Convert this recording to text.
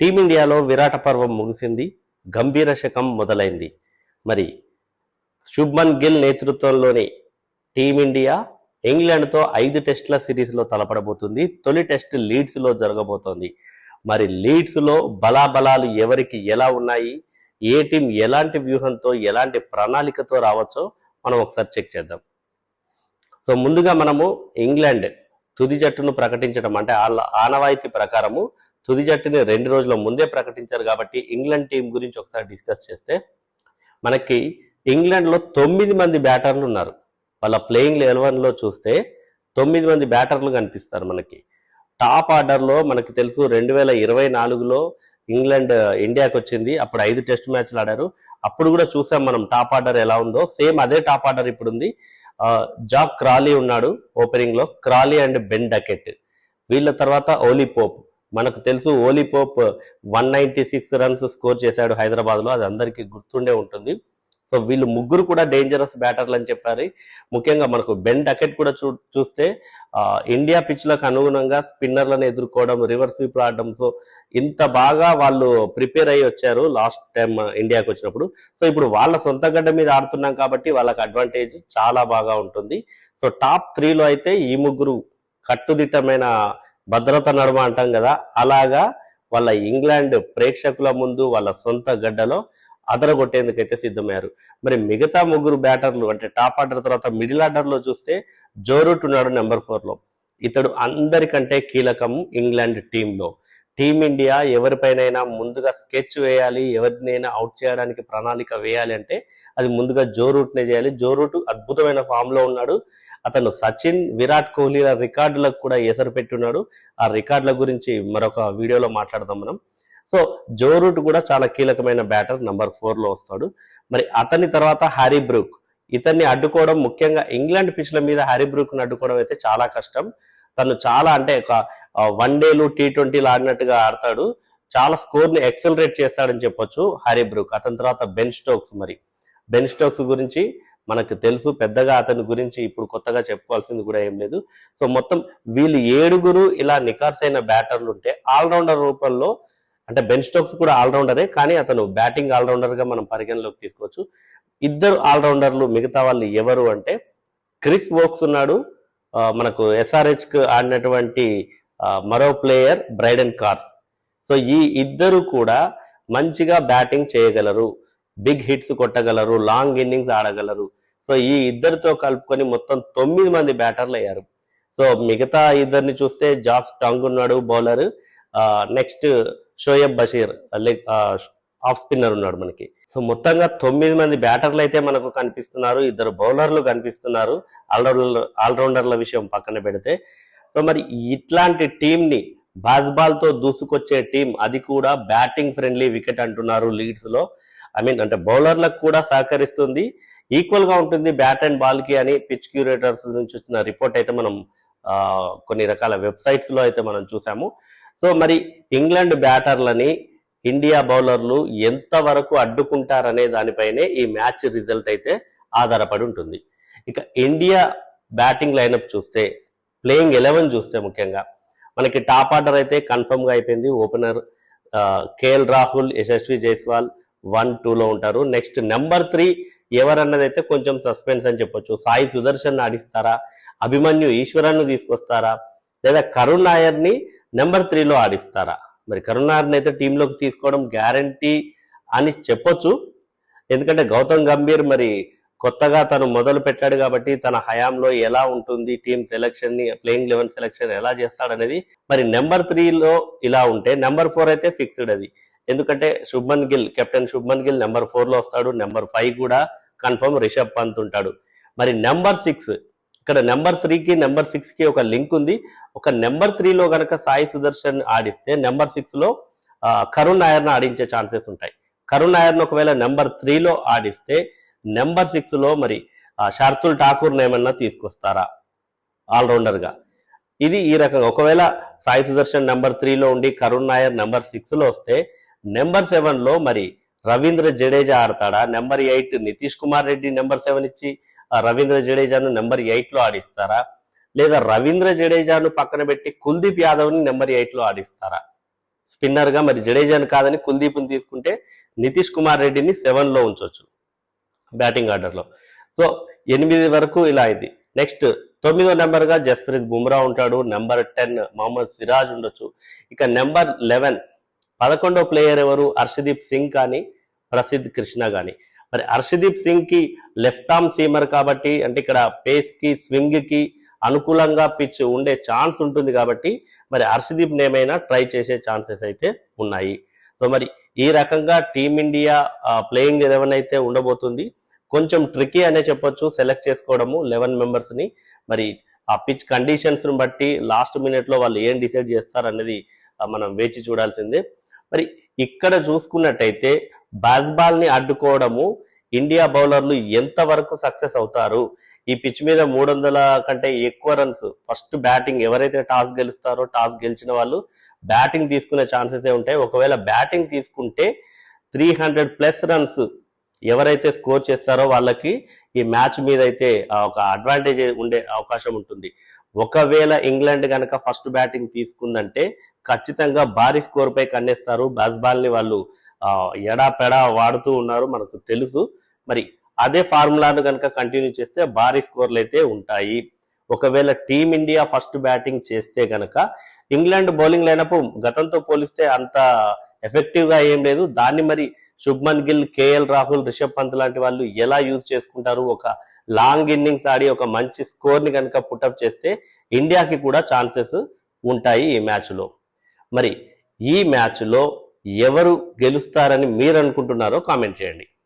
టీమిండియాలో విరాట పర్వం ముగిసింది గంభీర శకం మొదలైంది. మరి శుభ్మన్ గిల్ నేతృత్వంలోని టీమిండియా ఇంగ్లాండ్తో ఐదు టెస్టుల సిరీస్లో తలపడబోతుంది తొలి టెస్ట్ లీడ్స్లో జరగబోతోంది. మరి లీడ్స్లో బలాబలాలు ఎవరికి ఎలా ఉన్నాయి ఏ టీం ఎలాంటి వ్యూహంతో ఎలాంటి ప్రణాళికతో రావచ్చో మనం ఒకసారి చెక్ చేద్దాం. సో ముందుగా మనము ఇంగ్లాండ్ తుది జట్టును ప్రకటించడం అంటే వాళ్ళ ఆనవాయితీ ప్రకారము తుది జట్టుని రెండు రోజుల ముందే ప్రకటించారు కాబట్టి ఇంగ్లాండ్ టీం గురించి ఒకసారి డిస్కస్ చేస్తే మనకి ఇంగ్లాండ్లో తొమ్మిది మంది బ్యాటర్లు ఉన్నారు. వాళ్ళ ప్లేయింగ్ ఎలెవెన్లో చూస్తే తొమ్మిది మంది బ్యాటర్లు కనిపిస్తారు మనకి. టాప్ ఆర్డర్లో మనకి తెలుసు రెండు వేల ఇరవై నాలుగులో ఇంగ్లాండ్ ఇండియాకి వచ్చింది. అప్పుడు ఐదు టెస్ట్ మ్యాచ్లు ఆడారు. అప్పుడు కూడా చూసాం మనం టాప్ ఆర్డర్ ఎలా ఉందో. సేమ్ అదే టాప్ ఆర్డర్ ఇప్పుడు ఉంది జాక్ క్రాలీ ఉన్నాడు ఓపెనింగ్లో. Crawley and Ben Duckett. వీళ్ళ తర్వాత ఓలీ పోప్. మనకు తెలుసు Ollie Pope one ninety six runs score చేశాడు హైదరాబాద్లో అది అందరికీ గుర్తుండే ఉంటుంది. సో వీళ్ళు ముగ్గురు కూడా డేంజరస్ బ్యాటర్లు అని చెప్పారు. ముఖ్యంగా మనకు బెన్ డకెట్ కూడా చూ చూస్తే ఇండియా పిచ్లకు అనుగుణంగా స్పిన్నర్లను ఎదుర్కోవడం రివర్స్ స్వీప్ ఆడడం సో ఇంత బాగా వాళ్ళు ప్రిపేర్ అయ్యి వచ్చారు లాస్ట్ టైం ఇండియాకి వచ్చినప్పుడు. సో ఇప్పుడు వాళ్ళ సొంత గడ్డ మీద ఆడుతున్నాం కాబట్టి వాళ్ళకి అడ్వాంటేజ్ చాలా బాగా ఉంటుంది. సో టాప్ త్రీలో అయితే ఈ ముగ్గురు కట్టుదిట్టమైన భద్రత నడుమ అంటాం కదా అలాగా వాళ్ళ ఇంగ్లాండ్ ప్రేక్షకుల ముందు వాళ్ళ సొంత గడ్డలో అదరగొట్టేందుకైతే సిద్ధమయ్యారు. మరి మిగతా ముగ్గురు బ్యాటర్లు అంటే టాప్ ఆర్డర్ తర్వాత మిడిల్ ఆర్డర్లో చూస్తే జోరూట్ ఉన్నాడు నెంబర్ ఫోర్లో. ఇతడు అందరికంటే కీలకం ఇంగ్లాండ్ టీంలో. టీమిండియా ఎవరిపైనైనా ముందుగా స్కెచ్ వేయాలి ఎవరినైనా అవుట్ చేయడానికి ప్రణాళిక వేయాలి అంటే అది ముందుగా జో రూట్నే చేయాలి. జో రూట్ అద్భుతమైన ఫామ్లో ఉన్నాడు. అతను సచిన్ విరాట్ కోహ్లీల రికార్డులకు కూడా ఎసరు పెట్టున్నాడు. ఆ రికార్డుల గురించి మరొక వీడియోలో మాట్లాడదాం మనం. సో జో రూట్ కూడా చాలా కీలకమైన బ్యాటర్ నంబర్ ఫోర్లో వస్తాడు. మరి అతని తర్వాత హ్యారీ బ్రూక్. ఇతన్ని అడ్డుకోవడం ముఖ్యంగా ఇంగ్లాండ్ పిచ్ల మీద హ్యారీ బ్రూక్ను అడ్డుకోవడం అయితే చాలా కష్టం. తను చాలా అంటే ఒక వన్ డేలు టీ ట్వంటీలు ఆడినట్టుగా ఆడతాడు. చాలా స్కోర్ని ఎక్సలరేట్ చేస్తాడని చెప్పొచ్చు హ్యారీ బ్రూక్. అతని తర్వాత బెన్ స్టోక్స్ మరి. బెన్ స్టోక్స్ గురించి మనకు తెలుసు పెద్దగా అతని గురించి ఇప్పుడు కొత్తగా చెప్పుకోవాల్సింది కూడా ఏం లేదు. సో మొత్తం వీళ్ళు ఏడుగురు ఇలా నికార్సైన బ్యాటర్లు ఉంటే ఆల్రౌండర్ రూపంలో అంటే బెన్ స్టోక్స్ కూడా ఆల్రౌండరే కానీ అతను బ్యాటింగ్ ఆల్రౌండర్గా మనం పరిగణలోకి తీసుకోవచ్చు. ఇద్దరు ఆల్రౌండర్లు మిగతా వాళ్ళు ఎవరు అంటే క్రిస్ వోక్స్ ఉన్నాడు మనకు ఎస్ఆర్హెచ్కు ఆడినటువంటి మరో ప్లేయర్ బ్రైడెన్ కార్స్. సో ఈ ఇద్దరు కూడా మంచిగా బ్యాటింగ్ చేయగలరు. బిగ్ హిట్స్ కొట్టగలరు లాంగ్ ఇన్నింగ్స్ ఆడగలరు. సో ఈ ఇద్దరితో కలుపుకొని మొత్తం తొమ్మిది మంది బ్యాటర్లు అయ్యారు. సో మిగతా ఇద్దరిని చూస్తే జాఫ్ టాంగ్ ఉన్నాడు bowler. Next Shoaib Bashir leg off spinner ఉన్నాడు మనకి. సో మొత్తంగా తొమ్మిది మంది బ్యాటర్లు అయితే మనకు కనిపిస్తున్నారు. ఇద్దరు బౌలర్లు కనిపిస్తున్నారు ఆల్రౌండర్ ఆల్రౌండర్ల విషయం పక్కన పెడితే. సో మరి ఇట్లాంటి టీంని బాస్బాల్తో దూసుకొచ్చే టీం అది కూడా బ్యాటింగ్ ఫ్రెండ్లీ వికెట్ అంటున్నారు లీడ్స్లో. ఐ మీన్ అంటే బౌలర్లకు కూడా సహకరిస్తుంది. ఈక్వల్గా ఉంటుంది బ్యాట్ అండ్ బాల్కి అని పిచ్ క్యూరేటర్స్ నుంచి వచ్చిన రిపోర్ట్ అయితే మనం కొన్ని రకాల వెబ్సైట్స్లో అయితే మనం చూసాము. సో మరి ఇంగ్లాండ్ బ్యాటర్లని ఇండియా బౌలర్లు ఎంత వరకు అడ్డుకుంటారనే దానిపైనే ఈ మ్యాచ్ రిజల్ట్ అయితే ఆధారపడి ఉంటుంది. ఇక ఇండియా బ్యాటింగ్ లైనప్ చూస్తే ప్లేయింగ్ ఎలెవెన్ చూస్తే ముఖ్యంగా మనకి టాప్ ఆర్డర్ అయితే కన్ఫర్మ్గా అయిపోయింది. Opener KL Rahul Yashasvi Jaiswal one టూలో ఉంటారు. నెక్స్ట్ నెంబర్ త్రీ ఎవరన్నదైతే కొంచెం సస్పెన్స్ అని చెప్పొచ్చు. సాయి సుదర్శన్ ఆడిస్తారా? అభిమన్యు ఈశ్వరన్ను తీసుకొస్తారా? లేదా కరుణ్ నాయర్ని నెంబర్ త్రీలో ఆడిస్తారా? మరి కరుణ్ నాయర్ని అయితే టీంలోకి తీసుకోవడం గ్యారంటీ అని చెప్పొచ్చు. ఎందుకంటే గౌతమ్ గంభీర్ మరి కొత్తగా తను మొదలు పెట్టాడు కాబట్టి తన హయాంలో ఎలా ఉంటుంది టీమ్ సెలక్షన్ని ప్లేయింగ్ లెవెన్ సెలక్షన్ ఎలా చేస్తాడనేది. మరి నెంబర్ త్రీలో ఇలా ఉంటే నెంబర్ ఫోర్ అయితే ఫిక్స్డ్ అది. ఎందుకంటే శుభ్మన్ గిల్ కెప్టెన్ శుభ్మన్ గిల్ నెంబర్ ఫోర్లో వస్తాడు నెంబర్ ఫైవ్ కూడా కన్ఫర్మ్ రిషబ్ పంత్ ఉంటాడు. మరి నెంబర్ సిక్స్ ఇక్కడ నెంబర్ త్రీకి నెంబర్ సిక్స్కి ఒక లింక్ ఉంది. ఒక నెంబర్ త్రీలో గనక సాయి సుదర్శన్ ఆడిస్తే నెంబర్ సిక్స్లో కరుణ్ నాయర్ను ఆడించే ఛాన్సెస్ ఉంటాయి. కరుణ్ నాయర్ను ఒకవేళ నెంబర్ త్రీలో ఆడిస్తే నెంబర్ సిక్స్లో మరి ఆ, షార్తుల్ ఠాకూర్ ఏమన్నా తీసుకొస్తారా? ఆల్రౌండర్గా ఇది ఈ రకంగా. ఒకవేళ సాయి సుదర్శన్ నెంబర్ త్రీలో ఉండి కరుణ్ నాయర్ నెంబర్ సిక్స్లో వస్తే నెంబర్ సెవెన్లో మరి Ravindra Jadeja ఆడతాడా? Number eight Nitish Kumar Reddy number seven ఇచ్చి ఆ రవీంద్ర జడేజాను నెంబర్ ఎయిట్లో ఆడిస్తారా? లేదా రవీంద్ర జడేజాను పక్కన పెట్టి కుల్దీప్ యాదవ్ని నెంబర్ ఎయిట్లో ఆడిస్తారా? స్పిన్నర్గా మరి జడేజాను కాదని కుల్దీప్ని తీసుకుంటే నితీష్ కుమార్ రెడ్డిని సెవెన్లో ఉంచవచ్చు బ్యాటింగ్ ఆర్డర్లో. సో ఎనిమిది వరకు ఇలా అయింది. నెక్స్ట్ తొమ్మిదో నెంబర్గా జస్ప్రీత్ బుమ్రా ఉంటాడు. నెంబర్ టెన్ మహమ్మద్ సిరాజ్ ఉండొచ్చు. ఇక నెంబర్ లెవెన్ పదకొండో ప్లేయర్ ఎవరు? హర్షదీప్ సింగ్ కానీ ప్రసిద్ధ్ కృష్ణ కానీ. మరి హర్షదీప్ సింగ్కి లెఫ్ట్ ఆర్మ్ సీమర్ కాబట్టి అంటే ఇక్కడ పేస్కి స్వింగ్కి అనుకూలంగా పిచ్ ఉండే ఛాన్స్ ఉంటుంది కాబట్టి మరి హర్షదీప్ నేమైనా ట్రై చేసే ఛాన్సెస్ అయితే ఉన్నాయి. సో మరి ఈ రకంగా టీమిండియా ప్లేయింగ్ ఎలెవెన్ అయితే ఉండబోతుంది. కొంచెం ట్రికీ అనే చెప్పొచ్చు. సెలెక్ట్ చేసుకోవడము లెవెన్ మెంబర్స్ని. మరి ఆ పిచ్ కండిషన్స్ను బట్టి లాస్ట్ మినిట్లో వాళ్ళు ఏం డిసైడ్ చేస్తారు అనేది మనం వేచి చూడాల్సిందే. మరి ఇక్కడ చూసుకున్నట్టయితే బాల్ని అడ్డుకోవడము ఇండియా బౌలర్లు ఎంత వరకు సక్సెస్ అవుతారు? ఈ పిచ్ మీద మూడు వందల కంటే ఎక్కువ రన్స్ ఫస్ట్ బ్యాటింగ్ ఎవరైతే టాస్ గెలుస్తారో టాస్ గెలిచిన వాళ్ళు బ్యాటింగ్ తీసుకునే ఛాన్సెస్ ఉంటాయి. ఒకవేళ బ్యాటింగ్ తీసుకుంటే త్రీ హండ్రెడ్ ప్లస్ రన్స్ ఎవరైతే స్కోర్ చేస్తారో వాళ్ళకి ఈ మ్యాచ్ మీద అయితే ఒక అడ్వాంటేజ్ ఉండే అవకాశం ఉంటుంది. ఒకవేళ ఇంగ్లాండ్ కనుక ఫస్ట్ బ్యాటింగ్ తీసుకుందంటే ఖచ్చితంగా భారీ స్కోర్ పై కన్నేస్తారు. బాల్ని వాళ్ళు ఎడా పెడా వాడుతూ ఉన్నారు మనకు తెలుసు. మరి అదే ఫార్ములాను కనుక కంటిన్యూ చేస్తే భారీ స్కోర్లు అయితే ఉంటాయి. ఒకవేళ టీమిండియా ఫస్ట్ బ్యాటింగ్ చేస్తే గనక ఇంగ్లాండ్ బౌలింగ్ లైనప్ గతంతో పోలిస్తే అంత ఎఫెక్టివ్గా ఏం లేదు. దాన్ని మరి శుభ్మన్ గిల్ కేఎల్ రాహుల్ రిషబ్ పంత్ లాంటి వాళ్ళు ఎలా యూజ్ చేసుకుంటారు? ఒక లాంగ్ ఇన్నింగ్స్ ఆడి ఒక మంచి స్కోర్ని కనుక పుటప్ చేస్తే ఇండియాకి కూడా ఛాన్సెస్ ఉంటాయి ఈ మ్యాచ్లో. మరి ఈ మ్యాచ్లో ఎవరు గెలుస్తారని మీరు అనుకుంటున్నారో కామెంట్ చేయండి.